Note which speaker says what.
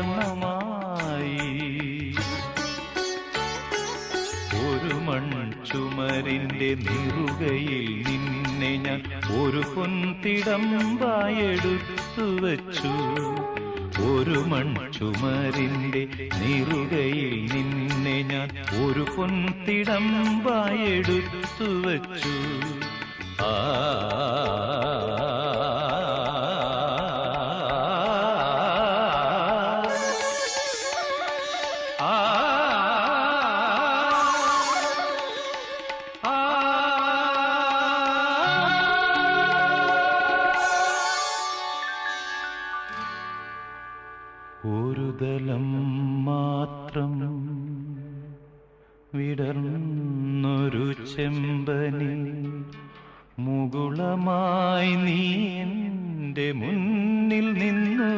Speaker 1: വർണമായി ഒരു മൺചുമരിന്റെ നിറുകയിൽ നിന്നെ ഞാൻ ഒരു പൊൻതിടമ്പായെടുത്തു വച്ചു. ഒരു മൺചുമരിന്റെ നിറുകയിൽ നിന്നെ ഞാൻ ഒരു പൊൻതിടമ്പായെടുത്തു വച്ചു. ആ ഒരു ദലം മാത്രം വിടർന്നൊരു ചെമ്പനി മുകുളമായി നീ എന്റെ മുന്നിൽ നിന്നു.